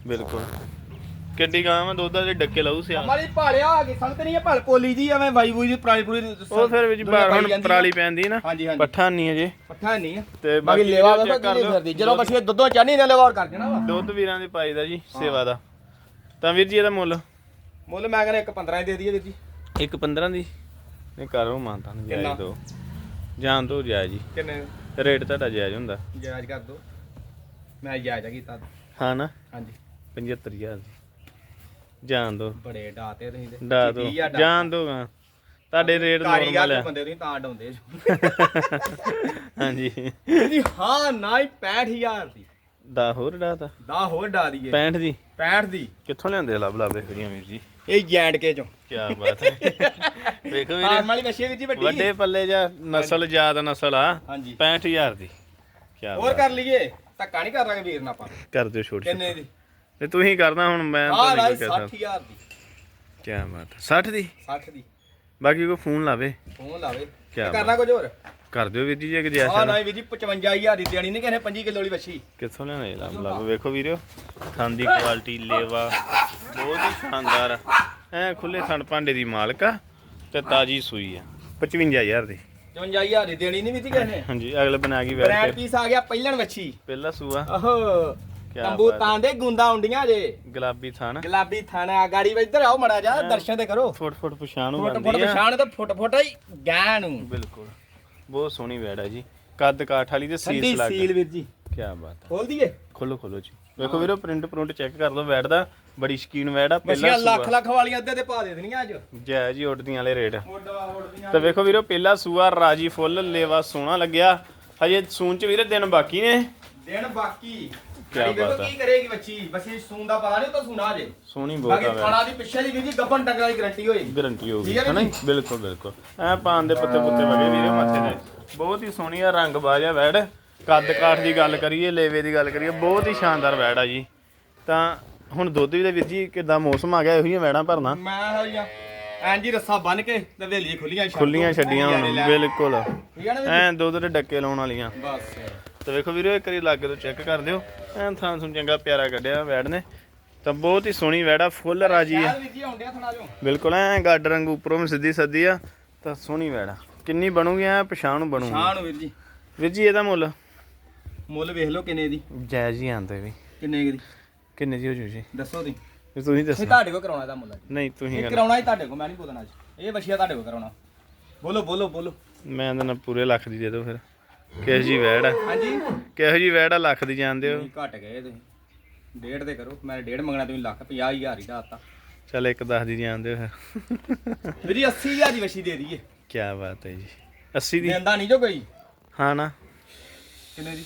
ਬਿਲਕੁਲ। ਕਿੱਡੀ ਗਾਂ ਵਾ ਦੁੱਧ ਦੇ ਡੱਕੇ ਲਾਉ ਸਿਆ ਮਾਲੀ ਭਾਲਿਆ ਆ ਗਈ ਸੰਗਤ ਨਹੀਂ ਭਲ ਪੋਲੀ ਜੀ ਐਵੇਂ ਬਾਈ ਬੂਈ ਦੀ ਪੁਰਾਣੀ ਪੂਰੀ ਉਹ ਫਿਰ ਵਿੱਚ ਬਾਹਰ ਹੁਣ ਪਰਾਲੀ ਪੈਂਦੀ ਨਾ। ਪੱਠਾ ਨਹੀਂ ਅਜੇ। ਪੱਠਾ ਨਹੀਂ ਹੈ ਤੇ ਬਾਕੀ ਲੇਵਾ ਵੀਡੀਓ ਵਾ check ਕਰ ਕਿੰਨੀ ਲਿਓ। ਫਿਰਦੀ ਜਦੋਂ ਬੱਚੇ ਦੁੱਧੋਂ ਚਾਹਨੀ ਨੇ ਲੇਵਾ ਕਰ ਦੇਣਾ ਵਾ। ਦੁੱਧ ਵੀਰਾਂ ਦੇ ਪਾਈ ਦਾ ਜੀ ਸੇਵਾ ਦਾ। ਤਾਂ ਵੀਰ ਜੀ ਇਹਦਾ ਮੁੱਲ? ਮੁੱਲ ਮੈਂ ਕਹਿੰਦਾ ਇੱਕ 15 ਦੇ ਦਈਏ ਵੀਰ ਜੀ। ਇੱਕ 15 ਦੀ? ਨਹੀਂ ਕਰੋ ਮਾਨਤਾ ਨੂੰ ਕਿੰਨਾ? ਜਾਇਜ਼ ਦੋ। ਜਾਨ ਦੋ ਜਾਇਜ਼ ਜੀ ਕਿੰਨੇ? ਰੇਟ ਤੁਹਾਡਾ ਜਾਇਜ਼ ਹੁੰਦਾ। ਜਾਇਜ਼ ਕਰ ਦੋ। ਮੈਂ ਜਾਇਜ਼ ਆ ਕੀਤਾ। ਹਾਂ ਨਾ? ਹਾਂਜੀ। 75000 ਦੀ। ਜਾਨ ਦੋ। ਬੜੇ ਡਾਤੇ ਤੁਸੀਂ ਤੇ। ਡਾ ਦੋ। ਜਾਨ ਦੋ ਗਾ। ਤੁਹਾਡੇ ਰੇਟ ਨੋਰਮਲ ਆ। ਬੰਦੇ ਤੁਸੀਂ ਤਾਂ ਡਾਉਂਦੇ ਹਾਂਜੀ। ਜੀ ਹਾਂ ਨਾ ਹੀ 65000 ਦੀ। ਦਾ ਹੋਰ ਡਾਤਾ ਦਾ ਹੋਰ ਡਾ ਦਈਏ। 65 ਦੀ। 65 ਦੀ। ਕਿੱਥੋਂ ਲਿਆਂਦੇ ਲੱਭ ਲੱਭ ਦੇਖੀਆਂ ਵੀਰ ਜੀ? ਇਹ ਜੈਂਡ ਕੇ ਚੋਂ। ਕੀ ਬਾਤ ਹੈ। ਵੇਖੋ ਵੀਰੇ ਫਾਰਮ ਵਾਲੀ ਮੱਛੀ ਵਿੱਚ ਵੱਡੀ। ਵੱਡੇ ਪੱਲੇ ਜਾਂ ਨਸਲ ਜਾਤ ਨਸਲ ਆ ਹਾਂਜੀ। 65000 ਦੀ। ਕੀ ਹੋਰ ਕਰ ਲਈਏ ਧੱਕਾ ਨਹੀਂ ਕਰ ਲਾਂਗੇ ਵੀਰ ਨਾਲ ਆਪਾਂ। ਕਰ ਦਿਓ ਛੋਟੀ ਕਿੰਨੇ ਦੀ? ਤੇ ਤੂੰ ਹੀ ਕਰਦਾ ਹੁਣ ਮੈਂ ਹਾਂ ਤਾਂ ਨਾ ਨਹੀਂ ਕਹਿ ਸਕਦਾ 60000 ਦੀ। ਕੀ ਬਾਤ ਹੈ। 60 ਦੀ? 60 ਦੀ। ਬਾਕੀ ਕੋਈ ਫੋਨ ਲਾਵੇ। ਫੋਨ ਲਾਵੇ। ਕਿਆ ਤੇ ਕਰਨਾ ਕੁਝ ਹੋਰ? ਕਰ ਦਿਓ ਵੀਰ ਜੀ ਜੇ ਗੁਜਾਇਸ਼ ਹਾਂ ਆ ਨਾ ਨਾ। ਵੀਰ ਜੀ 55000 ਦੀ ਦੇਣੀ ਨਹੀਂ ਕਿਸੇ ਨੇ 5 ਕਿਲੋ ਵਾਲੀ ਮੱਛੀ ਕਿੱਥੋਂ ਲੈਣੇ ਲੱਭ ਲੱਭ ਵੇਖੋ ਵੀਰਿਓ। ਥਣ ਦੀ ਕੁਆਲਿਟੀ ਲੇਵਾ। ਬਹੁਤ ਹੀ ਸ਼ਾਨਦਾਰ ਐ ਖੁੱਲੇ ਥਣ ਭਾਂਡੇ ਦੀ ਮਾਲਕ ਆ ਤੇ ਤਾਜੀ ਸੂਈ ਆ। 55000 ਦੀ। 55000 ਦੀ ਦੇਣੀ ਨਹੀਂ ਵੀਰ ਜੀ ਕਿਸੇ ਹਾਂਜੀ ਅਗਲੇ ਬਣਾ ਗਈ ਵੈਰ ਬ੍ਰੈਂਡ ਪੀਸ ਆ ਗਿਆ ਪਹਿਲਣ ਮੱਛੀ ਪਹਿਲਾ ਸੂਆ। ਆਹੋ। ਤੰਬੂ ਹੈ। ਤਾਂ ਦੇ ਗੁੰਦਾ ਹੁੰਡੀਆਂ ਜੇ। ਗੁਲਾਬੀ ਥਣ। ਗੁਲਾਬੀ ਥਾਣਾ ਗਾੜੀ ਵਿੱਚ ਇੱਧਰ ਆਓ ਮੜਾ ਜਾ ਦਰਸ਼ਨ ਤੇ ਕਰੋ। ਫੁੱਟ ਫੁੱਟ ਪਛਾਣ ਫੁੱਟ ਬਣਦੀ ਆ। ਪਛਾਣ ਤੇ ਫੁੱਟ ਫੁੱਟ ਹੀ ਗਾਂ ਨੂੰ। ਬਿਲਕੁਲ। ਬਹੁਤ ਸੋਹਣੀ ਵੈੜ ਹੈ ਜੀ। ਕੱਦ ਕਾਠ ਵਾਲੀ ਤੇ ਲੱਗ ਸੀਲ ਵੀਰ ਜੀ। ਕੀ ਬਾਤ ਹੈ ਖੋਲ ਦਈਏ? ਖੋਲੋ ਖੋਲੋ ਜੀ। ਵੇਖੋ ਵੀਰੋ ਪ੍ਰਿੰਟ ਪ੍ਰਿੰਟ ਚੈੱਕ ਕਰ ਲਓ ਵੈੜ ਦਾ ਬੜੀ ਸ਼ਕੀਨ ਵੈੜ ਆ ਪਹਿਲਾ ਮੱਛੀਆਂ ਲੱਖ ਸੂਆ। ਲੱਖ ਵਾਲੀਆਂ ਅੱਧੇ ਤੇ ਪਾ ਦੇ ਦੇਣੀਆਂ ਅੱਜ। ਜੈ ਜੀ ਉੱਡਦੀਆਂ ਵਾਲੇ ਰੇਟ। ਮੋਢਾ ਤੇ ਵੇਖੋ ਵੀਰੋ ਪਹਿਲਾ ਸੂਆ ਰਾਜੀ ਫੁੱਲ ਲੇਵਾ ਸੋਹਣਾ ਲੱਗਿਆ। ਹਜੇ ਸੂਨ ਚ ਵੀਰੇ ਦਿਨ ਬਾਕੀ ਨੇ। ਦਿਨ ਬਾਕੀ। ਕਿਆ ਬਾਤ ਹੈ। ਕੀ ਕਰੇਗੀ ਬੱਚੀ। ਬੱਚੀ ਸੂਨ ਦਾ ਪਤਾ ਨਹੀਂ ਤਾਂ ਸੁਣਾ ਜੇ। ਸੋਹਣੀ ਬਹੁਤ ਬਾਕੀ ਆ ਵੈੜ ਦੀ ਪਿੱਛੇ ਦੀ ਵੀ ਜੀ ਗੱਬਨ ਟੰਗਰਾਂ ਦੀ ਗਾਰੰਟੀ ਹੋਈ ਗਾਰੰਟੀ ਠੀਕ ਹੈ ਹਨਾ ਜੀ? ਬਿਲਕੁਲ ਬਿਲਕੁਲ। ਐ ਪਾਨ ਦੇ ਪੱਤੇ ਪੁੱਤੇ ਵਗੇ ਵੀਰੇ ਮੱਥੇ ਦੇ ਬਹੁਤ ਹੀ ਸੋਹਣੀ ਆ ਰੰਗ ਬਾਜਾ ਵੈੜ ਕੱਦ ਕਾਠ ਦੀ ਗੱਲ ਕਰੀਏ ਲੇਵੇ ਦੀ ਗੱਲ ਕਰੀਏ ਬਹੁਤ ਹੀ ਸ਼ਾਨਦਾਰ ਵੈੜ ਆ ਜੀ। ਤਾਂ ਹੁਣ ਦੁੱਧ ਵੀ ਦੇ ਵੀਰ ਜੀ ਕਿਦਾਂ ਮੌਸਮ ਆ ਗਿਆ ਇਹੋ ਜਿਹੀਆਂ ਵੈੜਾਂ ਭਰਨਾ? ਮੈਂ ਹੋਈਆਂ ਐਂ ਜੀ ਰੱਸਾ ਬੰਨ ਕੇ ਤੇ ਵੇਲੀ ਖੁੱਲੀਆਂ ਛੱਡ ਖੁੱਲੀਆਂ ਦਿਓ। ਛੱਡੀਆਂ ਨਜ਼ਾਰੇ ਹੁਣ ਲੈ। ਬਿਲਕੁਲ। ਹੈ ਐ ਦੁੱਧ ਦੇ ਡੱਕੇ ਲਾਉਣ ਵਾਲੀਆਂ? ਬਸ। ਤੇ ਵੇਖੋ ਵੀਰੋ ਇੱਕ ਵਾਰੀ ਲਾਗੇ ਤੋਂ ਚੈੱਕ ਕਰ ਦਿਓ। ਐਨ ਥਾਂ ਸੁਣ ਚੰਗਾ ਪਿਆਰਾ ਕੱਢਿਆ ਵੈੜ ਨੇ। ਤਾਂ ਬਹੁਤ ਹੀ ਸੋਹਣੀ ਵੈੜ ਫੁੱਲ ਰਾਜੀ ਜੋ ਬਿਲਕੁਲ ਐ ਗੱਡ ਰੰਗ ਉੱਪਰੋਂ ਵੀ ਸਿੱਧੀ ਸੱਦੀ ਆ। ਤਾਂ ਸੋਹਣੀ ਵੈੜ ਕਿੰਨੀ ਬਣੂਗੀ ਐ ਪਛਾਣ ਬਣੂਗੀ। ਸ਼ਾਨ ਵੀਰ ਜੀ। ਵੀਰ ਜੀ ਇਹਦਾ ਮੁੱਲ? ਮੁੱਲ ਵੇਖ ਲਓ ਕਿੰਨੇ ਦੀ? ਜਾਇਜ਼ ਹੀ ਆਂਦੇ ਵੀ। ਕਿੰਨੇ ਕੁ ਦੀ? ਕਿੰਨੇ ਦੀ ਹੋ ਜੂ ਜੀ? ਦੱਸੋ ਤੁਸੀਂ। ਵੀ ਤੁਸੀਂ ਇਹ ਦੱਸੋ ਤੁਹਾਡੇ ਕੋ ਕਰਾਉਣਾ ਦਾ ਮੁੱਲ ਅੱਜ। ਨਹੀਂ ਤੁਸੀਂ ਇਹ ਕਰ ਕਰਾਉਣਾ ਹੀ ਤੁਹਾਡੇ ਕੋ ਮੈਂ ਨਹੀਂ ਬੋਲਣਾ ਅੱਜ। ਇਹ ਵਛੀਆ ਤੁਹਾਡੇ ਕੋ ਕਰਾਉਣਾ। ਬੋਲੋ ਬੋਲੋ ਬੋਲੋ। ਮੈਂ ਤਾਂ ਨਾ ਪੂਰੇ ਲੱਖ ਦੀ ਦੇ ਦਿਓ ਫਿਰ। ਕਿਹੋ ਜੀ ਵੈੜ ਆ। ਹਾਂਜੀ। ਕਿਹੋ ਜੀ ਵੈੜ ਆ ਲੱਖ ਦੀ ਜਾਣਦੇ ਹੋ? ਘਟ ਗਏ ਤੁਸੀਂ। ਡੇਢ ਤੇ ਕਰੋ। ਮੈਂ ਡੇਢ ਮੰਗਣਾ ਤੁਸੀਂ ਲੱਖ 50000 ਹੀ ਦਾਤਾ। ਚੱਲ ਇੱਕ 10 ਦੀ ਜਾਣਦੇ ਹੋ ਫਿਰ। ਵੀਰ ਜੀ 80000 ਦੀ ਵਛੀ ਦੇ ਦਈਏ। ਕੀ ਬਾਤ ਹੈ ਜੀ। 80 ਦੀ? ਦਿੰਦਾ ਨਹੀਂ ਜੋ ਕੋਈ। ਹਾਂ ਨਾ। ਕਿੰਨੇ ਦੀ?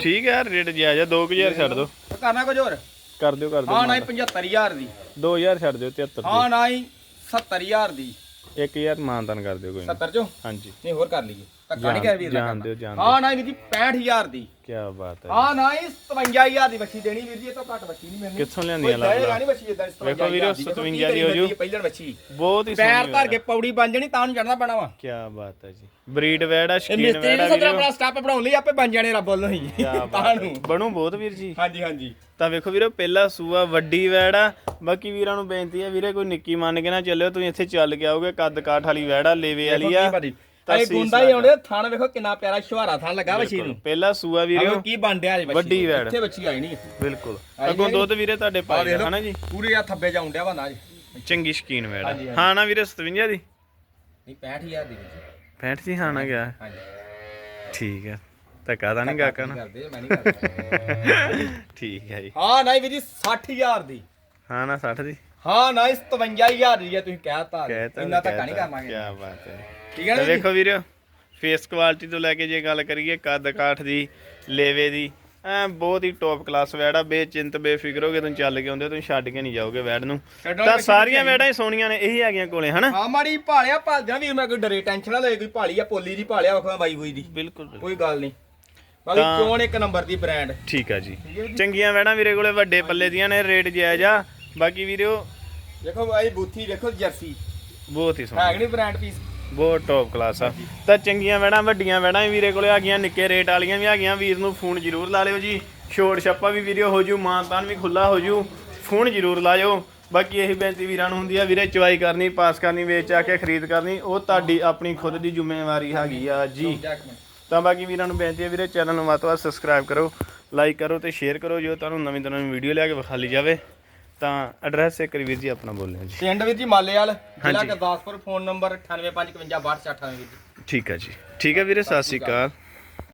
ਠੀਕ ਹੈ ਰੇਟ ਜਾਇਜ਼ ਆ 2000 ਛੱਡ ਦਿਓ ਕਰਨਾ ਕੁਝ ਹੋਰ? ਕਰ ਦਿਓ ਕਰ ਦਿਓ ਹਾਂ ਨਾ ਹੀ 75000 ਦੀ। 2000 ਛੱਡ ਦਿਓ 73 ਹਾਂ ਨਾ ਹੀ 70000 ਦੀ। ਦੀ 1000 ਮਾਨਤਨ ਕਰ ਦਿਓ ਕੋਈ ਨਾ। 70 ਚੋਂ? ਹਾਂਜੀ। ਨਹੀਂ ਹੋਰ ਕਰ ਲਈਏ। ਧੱਕਾ ਨਹੀਂ ਕਰ ਵੀਰ ਨਾਲ ਜਾਣ ਕਰਨਾ। ਦਿਓ, ਜਾਣ ਹਾਂ ਨਾ ਵੀਰ ਜੀ 65000 ਦੀ। ਕੀ ਬਾਤ ਹੈ ਹਾਂ ਨਾ ਹੀ 57000 ਦੀ ਬੱਚੀ ਦੇਣੀ ਵੀਰ ਜੀ ਇਹ ਤੋਂ ਘੱਟ ਬੱਚੀ ਨਹੀਂ ਮੈਨੂੰ। ਕਿੱਥੋਂ ਕੋਈ ਦਏਗਾ ਲੱਭ ਨਹੀਂ ਬੱਚੀ ਇਦਾਂ ਵੇਖੋ ਵੀਰੋ, 57 ਦੀ। ਹੋ ਜੂ। ਪਹਿਲਣ ਬੱਚੀ ਬਹੁਤ ਹੀ ਪੈਰ ਧਰ ਕੇ ਪੌੜੀ ਬਣ ਜਣੀ ਤਾਂ ਨੂੰ ਚੜਨਾ ਪੈਣਾ ਵਾ। ਕੀ ਬਾਤ ਹੈ ਜੀ। ਬਰੀਡ ਵੈੜ ਆ ਇਹ ਸ਼ਕੀਨ ਮਿਸਤਰੀ ਵੈੜ ਨੇ ਆ ਸਤਰਾ ਵੀਰੋ। ਆਪਣਾ ਸਟੈਪ ਬਣਾਉਣ ਲਈ ਆਪੇ ਬਣ ਜਾਣੇ ਰੱਬ ਵੱਲੋਂ ਹੀ। ਤਾਂ ਨੂੰ। ਬਣੂ ਬਹੁਤ ਵੀਰ ਜੀ। ਹਾਂਜੀ ਹਾਂਜੀ। ਤਾਂ ਵੇਖੋ ਵੀਰੋ ਪਹਿਲਾ ਸੂਆ ਵੱਡੀ ਵੈੜ ਆ। ਬਾਕੀ ਵੀਰਾਂ ਨੂੰ ਬੇਨਤੀ ਹੈ ਵੀਰੇ ਕੋਈ ਨਿੱਕੀ ਮੰਨ ਕੇ ਨਾ ਚੱਲਿਓ। ਤੁਸੀਂ ਇੱਥੇ ਚੱਲ ਕੇ ਆਓਗੇ ਕੱਦ ਕਾਠ ਵਾਲੀ ਵੈੜ ਆ ਲੇਵੇ ਵਾਲੀ ਆ। ਤਾਂ ਇਹ ਗੁੰਦਾ ਹੀ। ਆਉਂਦੇ ਥਣ ਵੇਖੋ ਕਿੰਨਾ ਪਿਆਰਾ ਸ਼ੁਹਾਰਾ ਥਣ ਲੱਗਾ ਬੱਚੀ ਨੂੰ। ਪਹਿਲਾ ਸੂਆ ਵੀਰੋ। ਕੀ ਬਣ ਡਿਆ ਜੀ ਵੱਡੀ। ਵੈੜ। ਕਿੱਥੇ ਬੱਚੀ ਆਈ ਨਹੀਂ ਬਿਲਕੁਲ। ਅੱਗੋਂ? ਦੁੱਧ ਵੀਰੇ ਤੁਹਾਡੇ ਲਓ ਹਨਾ ਜੀ? ਪੂਰੇ ਆ ਥੱਬੇ ਚ ਆਉਂਦਿਆ ਵਾ ਜੀ ਚੰਗੀ ਸ਼ਕੀਨ ਵੈੜ। ਹਾਂ ਨਾ ਵੀਰੇ 57 ਦੀ? ਨਹੀਂ 65000 ਦੀ ਬੱਚੀ 65 ਜੀ ਹਾਂ ਨਾ ਗਿਆ। ਹਾਂਜੀ। ਠੀਕ ਹੈ ਧੱਕਾ ਤਾਂ ਨਹੀਂ ਗਾਕਾ ਨਾ? ਕਰਦੇ ਮੈਂ ਨਹੀਂ ਕਰਦਾ। ਠੀਕ ਹੈ ਜੀ। ਹਾਂ ਨਹੀਂ ਵੀਰ ਜੀ 60000 ਦੀ। ਹਾਂ ਨਾ 60 ਦੀ? ਹਾਂ ਨਾ 57000 ਦੀ ਹੈ ਤੁਸੀਂ ਕਹਿਤਾ ਕਹਿਤਾ ਇੰਨਾ ਧੱਕਾ ਨਹੀਂ ਕਰਨਾਗੇ ਕੀ ਬਾਤ ਹੈ। ਠੀਕ ਹੈ ਜੀ? ਵੇਖੋ ਵੀਰੋ ਫੇਸ ਕੁਆਲਿਟੀ ਤੋਂ ਲੈ ਕੇ ਜੇ ਗੱਲ ਕਰੀਏ ਕੱਦ ਕਾਠ ਦੀ ਲੇਵੇ ਦੀ ਐ ਬਹੁਤ ਹੀ ਟੌਪ ਕਲਾਸ ਵੈੜ ਬੇਚਿੰਤ ਬੇਫਿਕਰ ਹੋਗੇ ਤੁਸੀਂ ਚੱਲ ਕੇ ਆਉਂਦੇ ਹੋ, ਤੁਸੀਂ ਛੱਡ ਕੇ ਨਹੀਂ ਜਾਓਗੇ ਵੈੜ ਨੂੰ। ਤਾਂ ਸਾਰੀਆਂ ਵੈੜਾਂ ਹੀ ਸੋਹਣੀਆਂ ਨੇ ਇਹੀ ਹੈਗੀਆਂ ਕੋਲੇ ਹਨਾ? ਹਾਂ ਮਾੜੀ ਭਾਲਿਆ ਭਾਲਦਿਆਂ ਵੀਰ ਮੈਂ ਕੋਈ ਡਰੇ ਟੈਨਸ਼ਨ ਨਾ ਲੈ ਕੋਈ ਭਾਲੀ ਆ ਪੋਲੀ ਦੀ ਭਾਲਿਆ ਵਖਵਾ ਬਾਈ ਹੋਈ ਦੀ। ਬਿਲਕੁਲ ਬਿਲਕੁਲ। ਕੋਈ ਗੱਲ ਨਹੀਂ। ਬਾਕੀ ਤਾਂ- ਚੋਣ ਇੱਕ ਨੰਬਰ ਦੀ ਬ੍ਰਾਂਡ ਠੀਕ ਆ ਜੀ। ਹੈ। ਚੰਗੀਆਂ ਵੈੜਾਂ ਵੀਰੇ ਕੋਲੇ ਵੱਡੇ ਪੱਲੇ ਦੀਆਂ ਨੇ ਰੇਟ ਜਾਇਜ਼ ਆ। ਬਾਕੀ ਵੀਰੋ ਦੇਖੋ ਬਾਈ ਬੂਥੀ ਦੇਖੋ ਜਰਸੀ। ਬਹੁਤ ਹੀ ਹੈ ਸੋਹਣੀ ਕਿ ਨਹੀਂ ਬ੍ਰਾਂਡ ਪੀਸ ਬਹੁਤ ਟੌਪ ਕਲਾਸ ਆ। ਤਾਂ ਚੰਗੀਆਂ ਵੈੜਾਂ ਵੱਡੀਆਂ ਵੈੜਾਂ ਵੀ ਵੀਰੇ ਕੋਲੇ ਆ ਗਈਆਂ, ਨਿੱਕੇ ਰੇਟ ਵਾਲੀਆਂ ਵੀ ਆ ਗਈਆਂ। ਵੀਰ ਨੂੰ ਫੋਨ ਜ਼ਰੂਰ ਲਾ ਲਿਓ ਜੀ। ਛੋੜ ਛੱਪਾ ਵੀ ਵੀਡੀਓ ਹੋ ਜੂ ਮਾਨਤਾਨ ਵੀ ਖੁੱਲਾ ਹੋ ਜੂ। ਫੋਨ ਜ਼ਰੂਰ ਲਾਇਓ ਬਾਕੀ ਇਹੀ ਬੇਨਤੀ ਵੀਰਾਂ ਨੂੰ ਹੁੰਦੀ ਆ, ਵੀਰੇ ਚਵਾਈ ਕਰਨੀ ਪਾਸ ਕਰਨੀ, ਵੇਚ ਆ ਕੇ ਖਰੀਦ ਕਰਨੀ, ਉਹ ਤੁਹਾਡੀ ਆਪਣੀ ਖੁਦ ਦੀ ਜ਼ਿੰਮੇਵਾਰੀ ਹੈਗੀ ਆ ਜੀ। ਤਾਂ ਬਾਕੀ ਵੀਰਾਂ ਨੂੰ ਬੇਨਤੀ ਹੈ ਵੀਰੇ ਚੈਨਲ ਨੂੰ ਵੱਧ ਤੋਂ ਵੱਧ ਸਬਸਕ੍ਰਾਈਬ ਕਰੋ ਲਾਈਕ ਕਰੋ ਤੇ ਸ਼ੇਅਰ ਕਰੋ ਜੋ ਤੁਹਾਨੂੰ ਨਵੀਂ ਤਰ੍ਹਾਂ ਨਵੀਂ ਵੀਡੀਓ ਲਿਆ ਕੇ ਵਿਖਾਲੀ ਜਾਵੇ। ਤਾਂ ਐਡਰੈਸ ਇੱਕ ਵਾਰੀ ਵੀਰ ਜੀ ਆਪਣਾ ਬੋਲਿਓ ਜੀ। ਪਿੰਡ ਵੀਰ ਜੀ ਮਾਲੇਵਾਲ ਜ਼ਿਲ੍ਹਾ। ਗੁਰਦਾਸਪੁਰ ਫੋਨ ਨੰਬਰ 9855526898 ਵੀਰ ਜੀ। ਠੀਕ ਹੈ ਜੀ। ਠੀਕ ਹੈ ਵੀਰੇ ਸਤਿ ਸ਼੍ਰੀ ਅਕਾਲ।